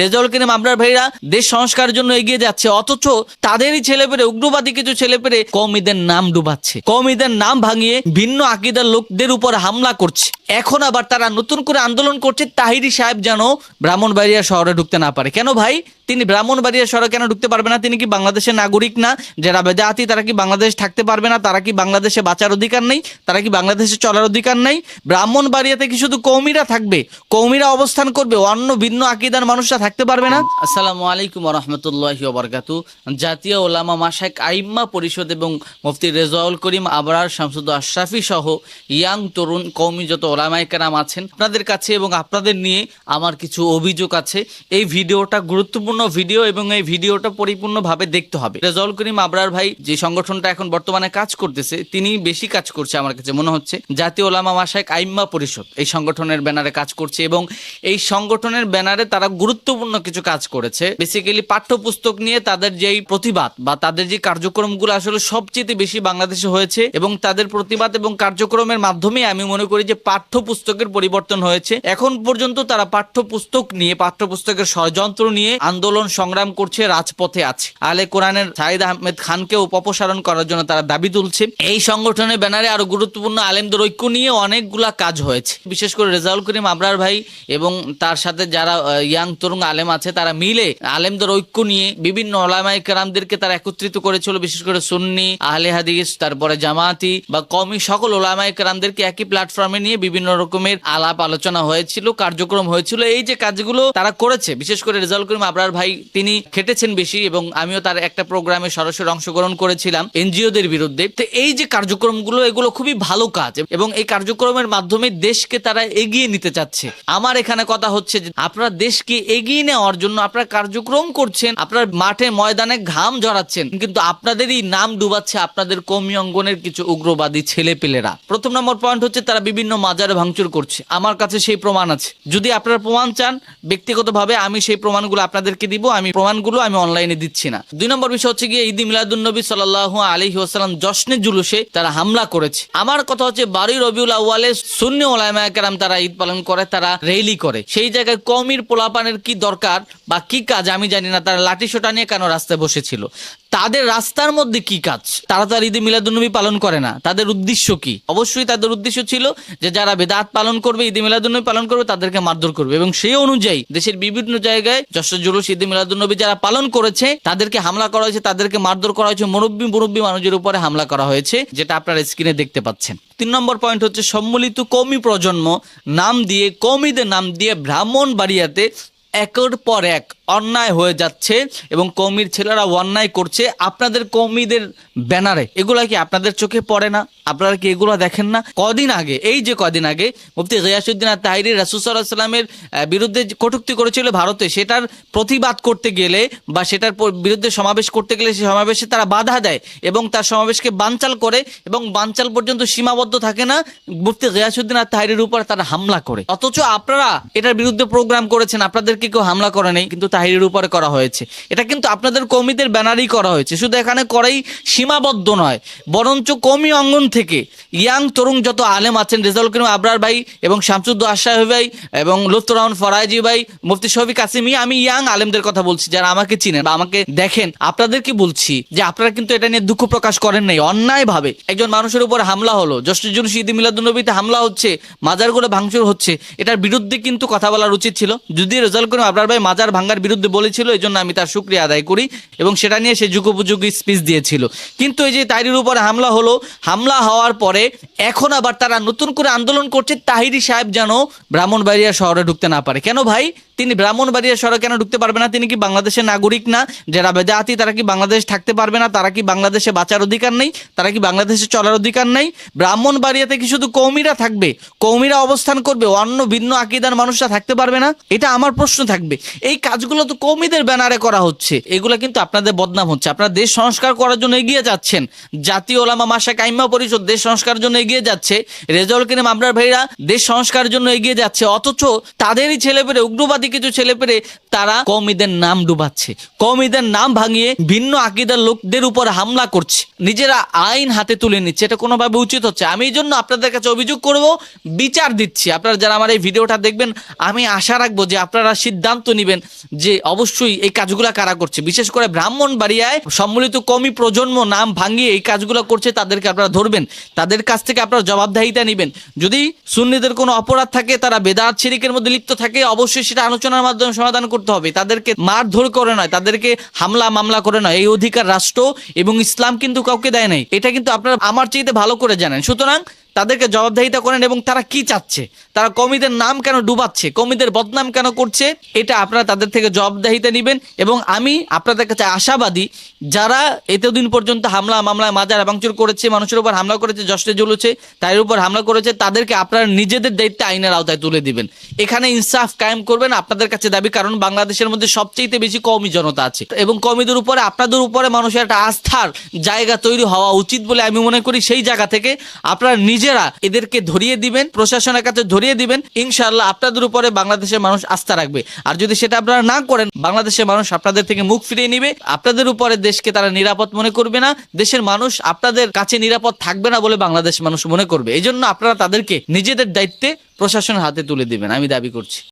রেজাউল করিম আমরার ভাইরা দেশ সংস্কারের জন্য এগিয়ে যাচ্ছে, অথচ তাদেরই ছেলে পেরে, উগ্রবাদী কিছু ছেলে পেরে কমিদের নাম ডুবাচ্ছে। কমিদের নাম ভাঙিয়ে ভিন্ন আকিদার লোকদের উপর হামলা করছে। এখন আবার তারা নতুন করে আন্দোলন করছে, তাহিরি সাহেব যেন ব্রাহ্মণবাড়িয়া শহরে ঢুকতে না পারে। কেন ভাই? তিনি ব্রাহ্মণবাড়িয়া শহরে কেন ঢুকতে পারবে না? তিনি কি বাংলাদেশের নাগরিক না? যারা বেদাতি তারা কি বাংলাদেশ থাকতে পারবে না? তারা কি বাংলাদেশে বাঁচার অধিকার নেই? তারা কি বাংলাদেশে চলার অধিকার নেই? ব্রাহ্মণবাড়িয়াতে কি শুধু কৌমিরা থাকবে? কৌমিরা অবস্থান করবে, অন্য ভিন্ন আকিদার মানুষরা থাকতে পারবে না? আসসালামু আলাইকুম রহমতুল্লাহ বরকাতু জাতীয় ওলামা মাসাক আইম্মা পরিষদ এবং মুফতি রেজাউল করিম আবরার শামসুদ আশরাফি সহ ইয়াং তরুণ কৌমি যত ওলামাই কেরাম আছেন, আপনাদের কাছে এবং আপনাদের নিয়ে আমার কিছু অভিযোগ আছে। এই ভিডিওটা গুরুত্বপূর্ণ ভিডিও এবং এই ভিডিওটা পরিপূর্ণভাবে দেখতে হবে। রেজাউল করিম আবরার ভাই যে সংগঠনটা এখন বর্তমানে কাজ করতেছে, তিনি বেশি কাজ করছে আমার কাছে মনে হচ্ছে। জাতীয় ওলামা মাসাক আইম্মা পরিষদ এই সংগঠনের ব্যানারে কাজ করছে এবং এই সংগঠনের ব্যানারে তারা গুরুত্বপূর্ণ কিছু কাজ করেছে। বেসিক্যালি পাঠ্যপুস্তক নিয়ে তাদের যেই প্রতিবাদ বা তাদের যে কার্যক্রমগুলো আসলে সবচেয়ে বেশি বাংলাদেশে হয়েছে এবং তাদের প্রতিবাদ এবং কার্যক্রমের মাধ্যমে আমি মনে করি যে পাঠ্যপুস্তকের পরিবর্তন হয়েছে। এখন পর্যন্ত তারা পাঠ্যপুস্তক নিয়ে, পাঠ্যপুস্তকের ষড়যন্ত্র নিয়ে আন্দোলন সংগ্রাম করছে, রাজপথে আছে। আলে কোরআনের সাইদ আহমেদ খানকেও অপসারণ করার জন্য তারা দাবি তুলছে। এই সংগঠনের ব্যানারে আরও গুরুত্বপূর্ণ আলেমদের ঐক্য নিয়ে অনেকগুলা কাজ হয়েছে। বিশেষ করে রেজাউল করিম আবরার ভাই এবং তার সাথে যারা ইয়াং তরুণ আলেম আছে, তারা মিলে আলেমদের ঐক্য নিয়ে বিভিন্ন ওলামাই কেরামদেরকে তারা একত্রিত করেছিল। বিশেষ করে সুন্নি, আহলে হাদিস, তারপরে জামাতি বা কমি সকল ওলামাই কেরামদেরকে একই প্ল্যাটফর্মে নিয়ে বিভিন্ন রকমের আলাপ আলোচনা হয়েছিল, কার্যক্রম হয়েছিল। এই যে কাজগুলো তারা করেছে, বিশেষ করে রেজাউল করিম আবরার ভাই, তিনি খেটেছেন বেশি এবং আমিও তার একটা প্রোগ্রামে সরাসরি অংশগ্রহণ করেছিলাম এনজিওদের বিরুদ্ধে। তো এই যে কার্যক্রমগুলো, এগুলো খুবই ভালো কাজ এবং এই কার্যক্রমের মাধ্যমে দেশকে তারা এগিয়ে নিতে চাচ্ছে। আমার এখানে কথা হচ্ছে যে, আপনারা দেশকে এগিয়ে নেওয়ার জন্য আপনারা কার্যক্রম করছেন, আপনার মাঠে ময়দানে ঘাম জড়াচ্ছেন কিন্তু আপনাদেরই নাম ডুবাচ্ছে আপনাদের কর্মী অঙ্গনের কিছু উগ্রবাদী ছেলেপেলেরা। প্রথম নম্বর পয়েন্ট হচ্ছে তারা বিভিন্ন মাজারে ভাঙচুর করছে। আমার কাছে সেই প্রমাণ আছে। যদি আপনারা প্রমাণ চান, ব্যক্তিগতভাবে আমি সেই প্রমাণগুলো আপনাদেরকে দিব, আমি প্রমাণগুলো আমি অনলাইনে দিচ্ছি না। দুই নম্বর বিষয় হচ্ছে গিয়ে ঈদ মিলাদুন্নবী সাল্লাহ আলহি ওসালাম জশ্নের জুলুসে তারা হামলা করেছে। আমার কথা হচ্ছে, বারুই রবিউল আউ্বালে শূন্য ওলামায়াম তারা ঈদ পালন করে, তারা রেলি করে। সেই জায়গায় কমির পোলাপানের কি দরকার বা কি কাজ আমি জানি না, তারা লাঠি সোটা নিয়ে কেন রাস্তায় বসেছিল? তাদের রাস্তার মধ্যে কি কাজ? তারা তো আর ঈদে মিলাদুন্নবী পালন করে না। তাদের উদ্দেশ্য কি? অবশ্যই তাদের উদ্দেশ্য ছিল যে যারা বেদাত পালন করবে ঈদে মিলাদুন্নবী পালন করবে, তাদেরকে মারধর করবে। এবং সেই অনুযায়ী দেশের বিভিন্ন জায়গায় যশোর জুলুস ঈদে মিলাদুন্নবী যারা পালন করেছে, তাদেরকে হামলা করা হয়েছে, তাদেরকে মারধর করা হয়েছে, মুরব্বী মুরব্বী মানুষের উপরে হামলা করা হয়েছে, যেটা আপনারা স্ক্রিনে দেখতে পাচ্ছেন। তিন নম্বর পয়েন্ট হচ্ছে সম্মিলিত কৌমি প্রজন্ম নাম দিয়ে, কৌমিদের নাম দিয়ে ব্রাহ্মণ বাড়িয়াতে একের পর এক অন্যায় হয়ে যাচ্ছে এবং কৌমির ছেলেরা অন্যায় করছে, আপনাদের কৌমিদের ব্যানারে, এগুলা কি আপনাদের চোখে পড়ে না? আপনারা কি এগুলো দেখেন না? কদিন আগে, এই যে কদিন আগে, মুফতি গিয়াসুদ্দিন আর তাহিরি রাসুসাল্লাহামের বিরুদ্ধে কটুক্তি করেছিল ভারতে, সেটার প্রতিবাদ করতে গেলে বা সেটার বিরুদ্ধে সমাবেশ করতে গেলে সেই সমাবেশে তারা বাধা দেয় এবং তার সমাবেশকে বানচাল করে এবং বানচাল পর্যন্ত সীমাবদ্ধ থাকে না, মুফতি গিয়াসুদ্দিন আর তাহিরির উপর তারা হামলা করে। অথচ আপনারা এটার বিরুদ্ধে প্রোগ্রাম করেছেন আপনাদেরকে কেউ হামলা করে নেই? কিন্তু তাহিরের উপরে করা হয়েছে। এটা কিন্তু আপনাদের কমিদের ব্যানারই করা হয়েছে। শুধু এখানে করাই সীমাবদ্ধ নয়, বরঞ্চ কমি অঙ্গন থেকে ইয়াং তরুণ যত আলেম আছেন, রেজাউল করিম আবরার ভাই এবং শামসুদ্দ আশাহি ভাই এবং লুৎফর রহমান ফরাজি ভাই, মুফতি শফিক কাসিমি, আমি ইয়াং আলেমদের কথা বলছি, যারা আমাকে চিনেন বা আমাকে দেখেন, আপনাদেরকে বলছি যে আপনারা কিন্তু এটা নিয়ে দুঃখ প্রকাশ করেন নাই অন্যায় ভাবে একজন মানুষের উপর হামলা হলো জস্টিজুল ঈদ মিলাদুলনবীতে হামলা হচ্ছে মাজারগুলো ভাঙচুর হচ্ছে, এটার বিরুদ্ধে কিন্তু কথা বলার উচিত ছিল। যদি রেজাল্ট করে আবরার ভাই মাজার ভাঙ্গার বিরুদ্ধে বলেছিল এই জন্য আমি তার সুক্রিয়া আদায় করি এবং সেটা নিয়ে সে যুগোপযোগী স্পিচ দিয়েছিল। কিন্তু এই যে তাহিরির উপর হামলা হলো, হামলা হওয়ার পরে এখন আবার তারা নতুন করে আন্দোলন করছে, তাহিরি সাহেব যেন ব্রাহ্মণবাড়িয়া শহরে ঢুকতে না পারে। কেন ভাই? তিনি ব্রাহ্মণবাড়িয়া শহরে কেন ঢুকতে পারবে না? তিনি কি বাংলাদেশের নাগরিক না? যারা বেদাতি তারা কি বাংলাদেশ থাকতে পারবে না? তারা কি বাংলাদেশে বাঁচার অধিকার নেই? তারা কি বাংলাদেশে চলার অধিকার নেই? ব্রাহ্মণবাড়িয়াতে কি শুধু কৌমিরা থাকবে? কৌমিরা অবস্থান করবে, অন্য ভিন্ন আকিদার মানুষরা থাকতে পারবে না? এটা আমার প্রশ্ন থাকবে। এই কাজগুলো তো কৌমিদের ব্যানারে করা হচ্ছে। এগুলো কিন্তু আপনাদের বদনাম হচ্ছে। আপনারা দেশ সংস্কার করার জন্য এগিয়ে যাচ্ছেন। জাতীয় ওলামা মাসা কাইমা পরিষদ দেশ সংস্কারের জন্য এগিয়ে যাচ্ছে। রেজাউল কিনে মামলার ভাইরা দেশ সংস্কারের জন্য এগিয়ে যাচ্ছে। অথচ তাদেরই ছেলেপেলে উগ্রবাদী কিছু ছেলেপেলে তারা কমিদের নাম ডুবাচ্ছে। কমিদের নাম ভাঙিয়ে ভিন্ন আকিদার লোকদের উপর হামলা করছে। নিজেরা আইন হাতে তুলে নিচ্ছে। এটা কোনোভাবে উচিত হচ্ছে? আমি এই জন্য আপনাদের কাছে অভিযোগ করব, বিচার দিচ্ছি। আপনারা যারা আমার এই ভিডিওটা দেখবেন, আমি আশা রাখব যে আপনারা সিদ্ধান্ত নেবেন যে অবশ্যই এই কাজগুলো কারা করছে। বিশেষ করে ব্রাহ্মণ বাড়িয়ায় সম্মিলিত কমি প্রজন্ম নাম ভাঙিয়ে এই কাজগুলো করছে, তাদেরকে আপনারা ধরবেন। তাদের কাছ থেকে আপনারা জবাবদাহিতা নেবেন। যদি সুন্নিদের কোনো অপরাধ থাকে, তারা বেদাত শিরিকের মধ্যে লিপ্ত থাকে, অবশ্যই সেটা আলোচনার মাধ্যমে সমাধান করতে হবে, তাদেরকে মারধর করে নয়, তাদেরকে হামলা মামলা করে নয়। এই অধিকার রাষ্ট্র এবং ইসলাম কিন্তু কাউকে দেয় নাই। এটা কিন্তু আপনারা আমার চাইতে ভালো করে জানেন। সুতরাং তাদেরকে জবাবদাহিতা করেন এবং তারা কি চাচ্ছে? তারা কমিদের নাম কেন ডুবাচ্ছে? কমিদের বদনাম কেন করছে? এটা আপনারা তাদের থেকে জবাবদাহিতা নেবেন এবং আমি আপনাদের কাছে আশাবাদী, যারা এতদিন পর্যন্ত হামলা মামলায় মাজার, ভাঙচুর করেছে, মানুষের উপর হামলা করেছে জষ্টে জ্বলেছে তাদের উপর হামলা করেছে, তাদেরকে আপনারা নিজেদের দায়িত্বে আইনের আওতায় তুলে দিবেন। এখানে ইনসাফ কায়েম করবেন আপনাদের কাছে দাবি, কারণ বাংলাদেশের মধ্যে সবচেয়ে বেশি কমই জনতা আছে। এবং কমিদের উপরে, আপনাদের উপরে মানুষের একটা আস্থার জায়গা তৈরি হওয়া উচিত বলে আমি মনে করি, সেই জায়গা থেকে আপনারা নিজেরা এদেরকে ধরিয়ে দিবেন, প্রশাসনের কাছে ধরিয়ে দিবেন, ইনশাআল্লাহ আপনাদের উপরে বাংলাদেশের মানুষ আস্থা রাখবে। আর যদি সেটা আপনারা না করেন, বাংলাদেশের মানুষ আপনাদের থেকে মুখ ফিরিয়ে নিবে। আপনাদের উপরে দেশকে তারা নিরাপদ মনে করবে না, দেশের মানুষ আপনাদের কাছে নিরাপদ থাকবে না বলে বাংলাদেশ মানুষ মনে করবে। এই জন্য আপনারা তাদেরকে নিজেদের দায়িত্বে প্রশাসনের হাতে তুলে দিবেন, আমি দাবি করছি।